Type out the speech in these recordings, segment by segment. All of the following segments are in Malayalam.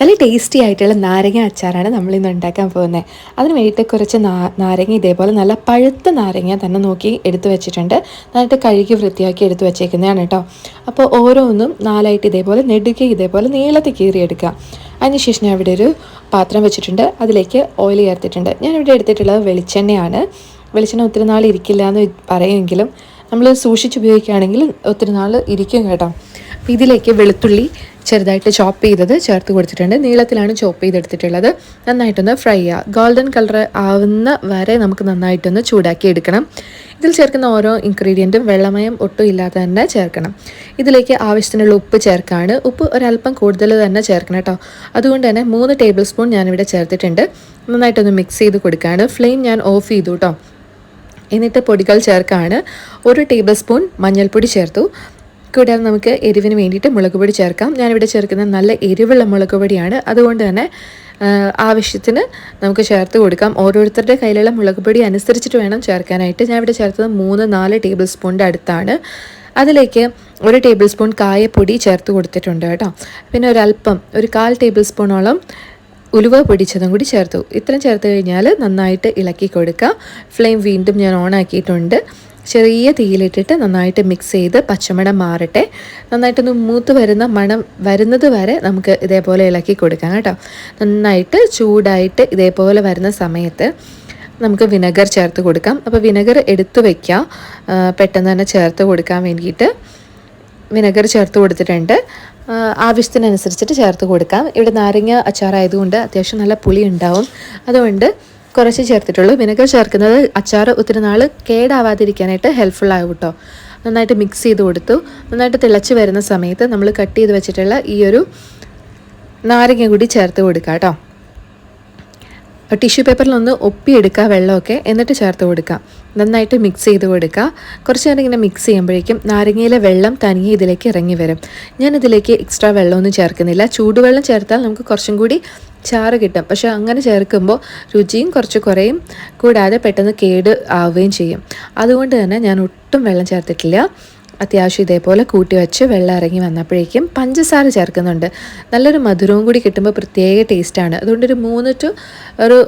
നല്ല ടേസ്റ്റി ആയിട്ടുള്ള നാരങ്ങ അച്ചാറാണ് നമ്മൾ ഇന്ന് ഉണ്ടാക്കാൻ പോകുന്നത്. അതിന് വേണ്ടിയിട്ട് കുറച്ച് നാരങ്ങ ഇതേപോലെ നല്ല പഴുത്ത നാരങ്ങ തന്നെ നോക്കി എടുത്തു വെച്ചിട്ടുണ്ട്. നന്നായിട്ട് കഴുകി വൃത്തിയാക്കി എടുത്തു വെച്ചേക്കുന്നതാണ് കേട്ടോ. അപ്പോൾ ഓരോന്നും നാലായിട്ട് ഇതേപോലെ നെടുക്കി ഇതേപോലെ നീളത്തിൽ കീറിയെടുക്കുക. അതിനുശേഷം ഞാൻ ഇവിടെ ഒരു പാത്രം വെച്ചിട്ടുണ്ട്. അതിലേക്ക് ഓയിൽ ചേർത്തിട്ടുണ്ട്. ഞാനിവിടെ എടുത്തിട്ടുള്ളത് വെളിച്ചെണ്ണയാണ്. വെളിച്ചെണ്ണ ഒത്തിരി നാൾ ഇരിക്കില്ല എന്ന് പറയുമെങ്കിലും നമ്മൾ സൂക്ഷിച്ച് ഉപയോഗിക്കുകയാണെങ്കിൽ ഒത്തിരി നാൾ ഇരിക്കും കേട്ടോ. അപ്പോൾ ഇതിലേക്ക് വെളുത്തുള്ളി ചെറുതായിട്ട് ചോപ്പ് ചെയ്തത് ചേർത്ത് കൊടുത്തിട്ടുണ്ട്. നീളത്തിലാണ് ചോപ്പ് ചെയ്തെടുത്തിട്ടുള്ളത്. നന്നായിട്ടൊന്ന് ഫ്രൈ ചെയ്യുക. ഗോൾഡൻ കളർ ആവുന്ന വരെ നമുക്ക് നന്നായിട്ടൊന്ന് ചൂടാക്കി എടുക്കണം. ഇതിൽ ചേർക്കുന്ന ഓരോ ഇൻഗ്രീഡിയന്റും വെള്ളമയം ഒട്ടും ഇല്ലാതെ തന്നെ ചേർക്കണം. ഇതിലേക്ക് ആവശ്യത്തിനുള്ള ഉപ്പ് ചേർക്കാണ്. ഉപ്പ് ഒരല്പം കൂടുതൽ തന്നെ ചേർക്കണം കേട്ടോ. അതുകൊണ്ട് തന്നെ മൂന്ന് ടേബിൾ സ്പൂൺ ഞാനിവിടെ ചേർത്തിട്ടുണ്ട്. നന്നായിട്ടൊന്ന് മിക്സ് ചെയ്ത് കൊടുക്കുകയാണ് ഫ്ലെയിം ഞാൻ ഓഫ് ചെയ്തു കേട്ടോ. എന്നിട്ട് പൊടികൾ ചേർക്കാണ്. ഒരു ടേബിൾ സ്പൂൺ മഞ്ഞൾപ്പൊടി ചേർത്തു. കൂടാതെ നമുക്ക് എരിവിന് വേണ്ടിയിട്ട് മുളക് പൊടി ചേർക്കാം. ഞാനിവിടെ ചേർക്കുന്ന നല്ല എരിവുള്ള മുളക് പൊടിയാണ്. അതുകൊണ്ട് തന്നെ ആവശ്യത്തിന് നമുക്ക് ചേർത്ത് കൊടുക്കാം. ഓരോരുത്തരുടെ കയ്യിലുള്ള മുളക് പൊടി അനുസരിച്ചിട്ട് വേണം ചേർക്കാനായിട്ട്. ഞാൻ ഇവിടെ ചേർത്തത് മൂന്ന് നാല് ടേബിൾ സ്പൂണിന്റെ അടുത്താണ്. അതിലേക്ക് ഒരു ടേബിൾ സ്പൂൺ കായപ്പൊടി ചേർത്ത് കൊടുത്തിട്ടുണ്ട് കേട്ടോ. പിന്നെ ഒരല്പം ഒരു കാൽ ടേബിൾ സ്പൂണോളം ഉലുവ പൊടിച്ചതും കൂടി ചേർത്തു. ഇത്രയും ചേർത്ത് കഴിഞ്ഞാൽ നന്നായിട്ട് ഇളക്കി കൊടുക്കുക ഫ്ലെയിം വീണ്ടും ഞാൻ ഓൺ ആക്കിയിട്ടുണ്ട്. ചെറിയ തീയിലിട്ടിട്ട് നന്നായിട്ട് മിക്സ് ചെയ്ത് പച്ചമണം മാറട്ടെ. നന്നായിട്ടൊന്ന് മൂത്ത് വരുന്ന മണം വരുന്നത് വരെ നമുക്ക് ഇതേപോലെ ഇളക്കി കൊടുക്കാം കേട്ടോ. നന്നായിട്ട് ചൂടായിട്ട് ഇതേപോലെ വരുന്ന സമയത്ത് നമുക്ക് വിനെഗർ ചേർത്ത് കൊടുക്കാം. അപ്പോൾ വിനെഗർ എടുത്തു വയ്ക്കാം പെട്ടെന്ന് തന്നെ ചേർത്ത് കൊടുക്കാൻ വേണ്ടിയിട്ട് വിനെഗർ ചേർത്ത് കൊടുത്തിട്ടുണ്ട്. ആവശ്യത്തിനനുസരിച്ചിട്ട് ചേർത്ത് കൊടുക്കാം. ഇവിടെ നാരങ്ങ അച്ചാറായതുകൊണ്ട് അത്യാവശ്യം നല്ല പുളി ഉണ്ടാവും അതുകൊണ്ട് കുറച്ച് ചേർത്തിട്ടുള്ളൂ. വിനെഗർ ചേർക്കുന്നത് അച്ചാർ ഒത്തിരി നാൾ കേടാവാതിരിക്കാനായിട്ട് ഹെൽപ്ഫുൾ ആകും കേട്ടോ നന്നായിട്ട് മിക്സ് ചെയ്ത് കൊടുത്തു. നന്നായിട്ട് തിളച്ച് വരുന്ന സമയത്ത് നമ്മൾ കട്ട് ചെയ്ത് വെച്ചിട്ടുള്ള ഈ ഒരു നാരങ്ങ കൂടി ചേർത്ത് കൊടുക്കാം കേട്ടോ ടിഷ്യൂ പേപ്പറിലൊന്ന് ഒപ്പിയെടുക്കുക വെള്ളമൊക്കെ എന്നിട്ട് ചേർത്ത് കൊടുക്കുക. നന്നായിട്ട് മിക്സ് ചെയ്ത് കൊടുക്കുക. കുറച്ച് നേരം ഇങ്ങനെ മിക്സ് ചെയ്യുമ്പോഴേക്കും നാരങ്ങയിലെ വെള്ളം തനിയെ ഇതിലേക്ക് ഇറങ്ങി വരും. ഞാൻ ഇതിലേക്ക് എക്സ്ട്രാ വെള്ളമൊന്നും ചേർക്കുന്നില്ല. ചൂടുവെള്ളം ചേർത്താൽ നമുക്ക് കുറച്ചും കൂടി ചാറ് കിട്ടും. പക്ഷെ അങ്ങനെ ചേർക്കുമ്പോൾ രുചിയും കുറച്ച് കുറയും. കൂടാതെ പെട്ടെന്ന് കേട് ആവുകയും ചെയ്യും. അതുകൊണ്ട് തന്നെ ഞാൻ ഒട്ടും വെള്ളം ചേർത്തിട്ടില്ല. അത്യാവശ്യം ഇതേപോലെ കൂട്ടി വെച്ച് വെള്ളം ഇറങ്ങി വന്നപ്പോഴേക്കും പഞ്ചസാര ചേർക്കുന്നുണ്ട്. നല്ലൊരു മധുരവും കൂടി കിട്ടുമ്പോൾ പ്രത്യേക ടേസ്റ്റാണ്. അതുകൊണ്ട് ഒരു മൂന്ന് ടു ഒരു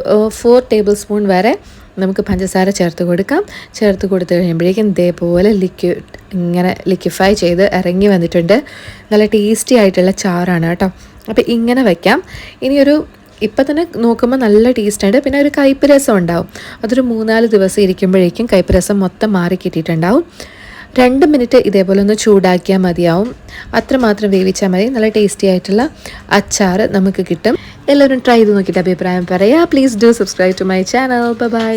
ഫോർ ടേബിൾ സ്പൂൺ വരെ നമുക്ക് പഞ്ചസാര ചേർത്ത് കൊടുക്കാം. ചേർത്ത് കൊടുത്തു കഴിയുമ്പോഴേക്കും ഇതേപോലെ ലിക്വിഡ് ഇങ്ങനെ ലിക്വിഫൈ ചെയ്ത് ഇറങ്ങി വന്നിട്ടുണ്ട്. നല്ല ടേസ്റ്റി ആയിട്ടുള്ള ചാറാണ് കേട്ടോ. അപ്പോൾ ഇങ്ങനെ വയ്ക്കാം ഇനിയൊരു ഇപ്പം തന്നെ നോക്കുമ്പോൾ നല്ല ടേസ്റ്റാണ് പിന്നെ ഒരു കയ്പ്പ് രസം ഉണ്ടാവും. അതൊരു മൂന്നാൽ ദിവസം ഇരിക്കുമ്പോഴേക്കും കയ്പ്പ് രസം മൊത്തം മാറി കിട്ടിയിട്ടുണ്ടാവും. രണ്ട് മിനിറ്റ് ഇതേപോലെ ഒന്ന് ചൂടാക്കിയാൽ മതിയാവും. അത്രമാത്രം വേവിച്ചാൽ മതി. നല്ല ടേസ്റ്റി ആയിട്ടുള്ള അച്ചാർ നമുക്ക് കിട്ടും. എല്ലാവരും ട്രൈ ചെയ്ത് നോക്കിയിട്ട് അഭിപ്രായം പറയാം. Please do subscribe to my channel bye